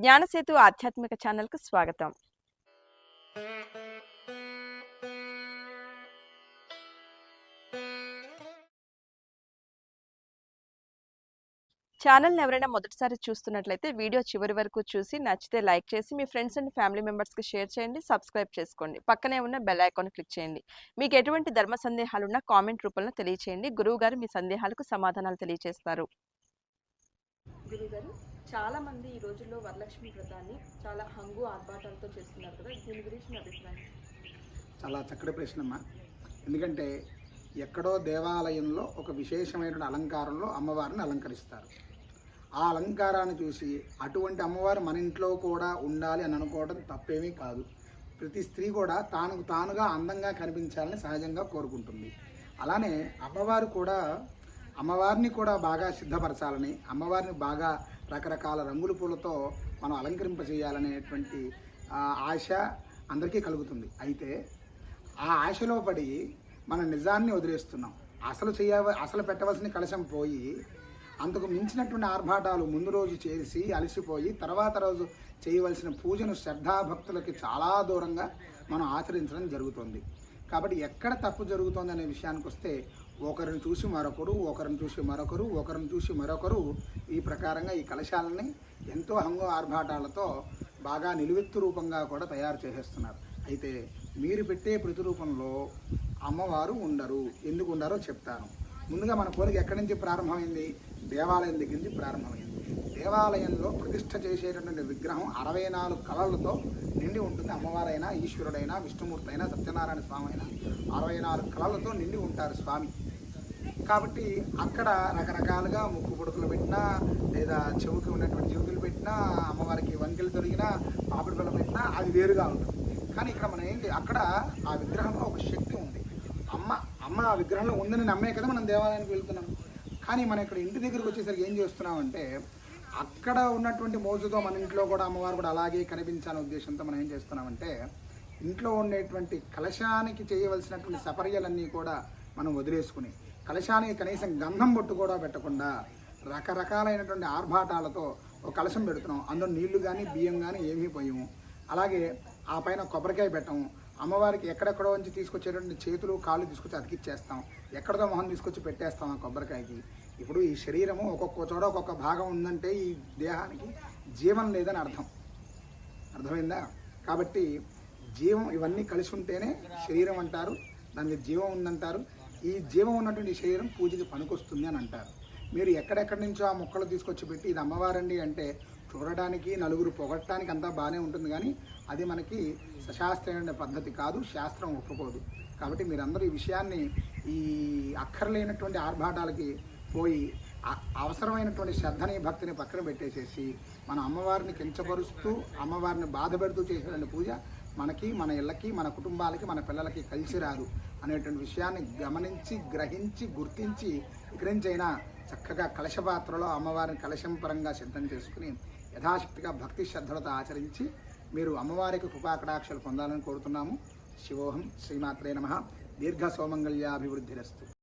జ్ఞానసేతు ఆధ్యాత్మిక ఛానల్కు స్వాగతం. ఛానల్ని ఎవరైనా మొదటిసారి చూస్తున్నట్లయితే వీడియో చివరి వరకు చూసి నచ్చితే లైక్ చేసి మీ ఫ్రెండ్స్ అండ్ ఫ్యామిలీ మెంబర్స్కి షేర్ చేయండి సబ్స్క్రైబ్ చేసుకోండి. పక్కనే ఉన్న బెల్ ఐకాన్ క్లిక్ చేయండి. మీకు ఎటువంటి ధర్మ సందేహాలున్నా కామెంట్ రూపంలో తెలియచేయండి. గురువు గారు మీ సందేహాలకు సమాధానాలు తెలియజేస్తారు గురుగారు చాలా మంది ఈ రోజుల్లో వరలక్ష్మి వ్రతాన్ని చాలా హంగు ఆర్భాటాలతో చేస్తున్నారు కదా. దీని గురించి అభిప్రాయం? చాలా చక్కటి ప్రశ్నమ్మా. ఎందుకంటే ఎక్కడో దేవాలయంలో ఒక విశేషమైన అలంకారంలో అమ్మవారిని అలంకరిస్తారు. ఆ అలంకారాన్ని చూసి అటువంటి అమ్మవారు మన ఇంట్లో కూడా ఉండాలి అని అనుకోవడం తప్పేమీ కాదు. ప్రతి స్త్రీ కూడా తాను తానుగా అందంగా కనిపించాలని సహజంగా కోరుకుంటుంది. అలానే అమ్మవారు కూడా అమ్మవారిని కూడా బాగా సిద్ధపరచాలని అమ్మవారిని బాగా రకరకాల రంగుల పూలతో మనం అలంకరింపజేయాలనేటువంటి ఆశ అందరికీ కలుగుతుంది. అయితే ఆ ఆశలో పడి మన నిజాన్ని వదిలేస్తున్నాం. అసలు చేయ అసలు పెట్టవలసిన కలశం పోయి అంతకు మించినటువంటి ఆర్భాటాలు ముందు రోజు చేసి అలసిపోయి తర్వాత రోజు చేయవలసిన పూజను శ్రద్ధాభక్తులకి చాలా దూరంగా మనం ఆచరించడం జరుగుతుంది. కాబట్టి ఎక్కడ తప్పు జరుగుతుంది అనే విషయానికి వస్తే ఒకరిని చూసి మరొకరు ఒకరిని చూసి మరొకరు ఒకరిని చూసి మరొకరు ఈ ప్రకారంగా ఈ కలశాలని ఎంతో హంగు ఆర్భాటాలతో బాగా నిలువెత్తు రూపంగా కూడా తయారు చేసేస్తున్నారు. అయితే మీరు పెట్టే ప్రతిరూపంలో అమ్మవారు ఉండరు. ఎందుకు ఉండారో చెప్తాను. ముందుగా మన కోరిక ఎక్కడి నుంచి ప్రారంభమైంది? దేవాలయం దగ్గర నుంచి ప్రారంభమైంది. దేవాలయంలో ప్రతిష్ఠ చేసేటటువంటి విగ్రహం అరవై నాలుగు కళలతో నిండి ఉంటుంది. అమ్మవారైనా ఈశ్వరుడైనా విష్ణుమూర్తి అయినా సత్యనారాయణ స్వామి అయినా అరవై నాలుగు కళలతో నిండి ఉంటారు స్వామి. కాబట్టి అక్కడ రకరకాలుగా ముక్కు పుడకలు పెట్టినా లేదా చెవుకి ఉన్నటువంటి చెవుకులు పెట్టినా అమ్మవారికి వంకెలు దొరికినా పాపిడి పిల్ల పెట్టినా అది వేరుగా ఉంటుంది. కానీ ఇక్కడ మనం ఏంటి అక్కడ ఆ విగ్రహంలో ఒక శక్తి ఉంది. అమ్మ అమ్మ ఆ విగ్రహంలో ఉందని నమ్మే కదా మనం దేవాలయానికి వెళ్తున్నాం. కానీ మనం ఇక్కడ ఇంటి దగ్గరికి వచ్చేసరికి ఏం చేస్తున్నామంటే అక్కడ ఉన్నటువంటి మోజుతో మన ఇంట్లో కూడా అమ్మవారు కూడా అలాగే కనిపించాలనే ఉద్దేశంతో మనం ఏం చేస్తున్నామంటే ఇంట్లో ఉండేటువంటి కలశానికి చేయవలసినటువంటి సపర్యలన్నీ కూడా మనం వదిలేసుకుని కలశానికి కనీసం గంధం బొట్టు కూడా పెట్టకుండా రకరకాలైనటువంటి ఆర్భాటాలతో ఒక కలశం పెడుతున్నాం. అందులో నీళ్ళు కానీ బియ్యం కానీ ఏమీ పోయము. అలాగే ఆ పైన కొబ్బరికాయ పెట్టము. అమ్మవారికి ఎక్కడెక్కడో నుంచి తీసుకొచ్చేటువంటి చేతులు కాళ్ళు తీసుకొచ్చి అతికిచ్చేస్తాం. ఎక్కడదో మొహం తీసుకొచ్చి పెట్టేస్తాం ఆ కొబ్బరికాయకి. ఇప్పుడు ఈ శరీరము ఒక్కొక్క చోట ఒక్కొక్క భాగం ఉందంటే ఈ దేహానికి జీవం లేదని అర్థం. అర్థమైందా? కాబట్టి జీవం ఇవన్నీ కలిసి ఉంటేనే శరీరం అంటారు దానికి జీవం ఉందంటారు. ఈ జీవం ఉన్నటువంటి శరీరం పూజకి పనికొస్తుంది అని అంటారు. మీరు ఎక్కడెక్కడి నుంచో ఆ మొక్కలు తీసుకొచ్చి పెట్టి ఇది అమ్మవారండి అంటే చూడడానికి నలుగురు పొగట్టడానికి అంతా బాగానే ఉంటుంది కానీ అది మనకి సశాస్త్రమైన పద్ధతి కాదు శాస్త్రం ఒప్పుకోదు. కాబట్టి మీరందరూ ఈ విషయాన్ని ఈ అక్కర్లేనటువంటి ఆర్భాటాలకి పోయి అవసరమైనటువంటి శ్రద్ధని భక్తిని పక్కన పెట్టేసేసి మన అమ్మవారిని కించపరుస్తూ అమ్మవారిని బాధ పెడుతూ చేసేటువంటి పూజ మనకి మన ఇళ్ళకి మన కుటుంబాలకి మన పిల్లలకి కలిసి రాదు అనేటువంటి విషయాన్ని గమనించి గ్రహించి గుర్తించి ఇక్కడి నుంచైనా చక్కగా కలశ పాత్రలో అమ్మవారిని కలశం పరంగా సిద్ధం చేసుకుని యథాశక్తిగా భక్తి శ్రద్ధలతో ఆచరించి మీరు అమ్మవారికి కృపాకటాక్షలు పొందాలని కోరుతున్నాము. శివోహం శ్రీమాత్రే నమ. దీర్ఘ సౌమంగళ్యాభివృద్ధిరస్తు.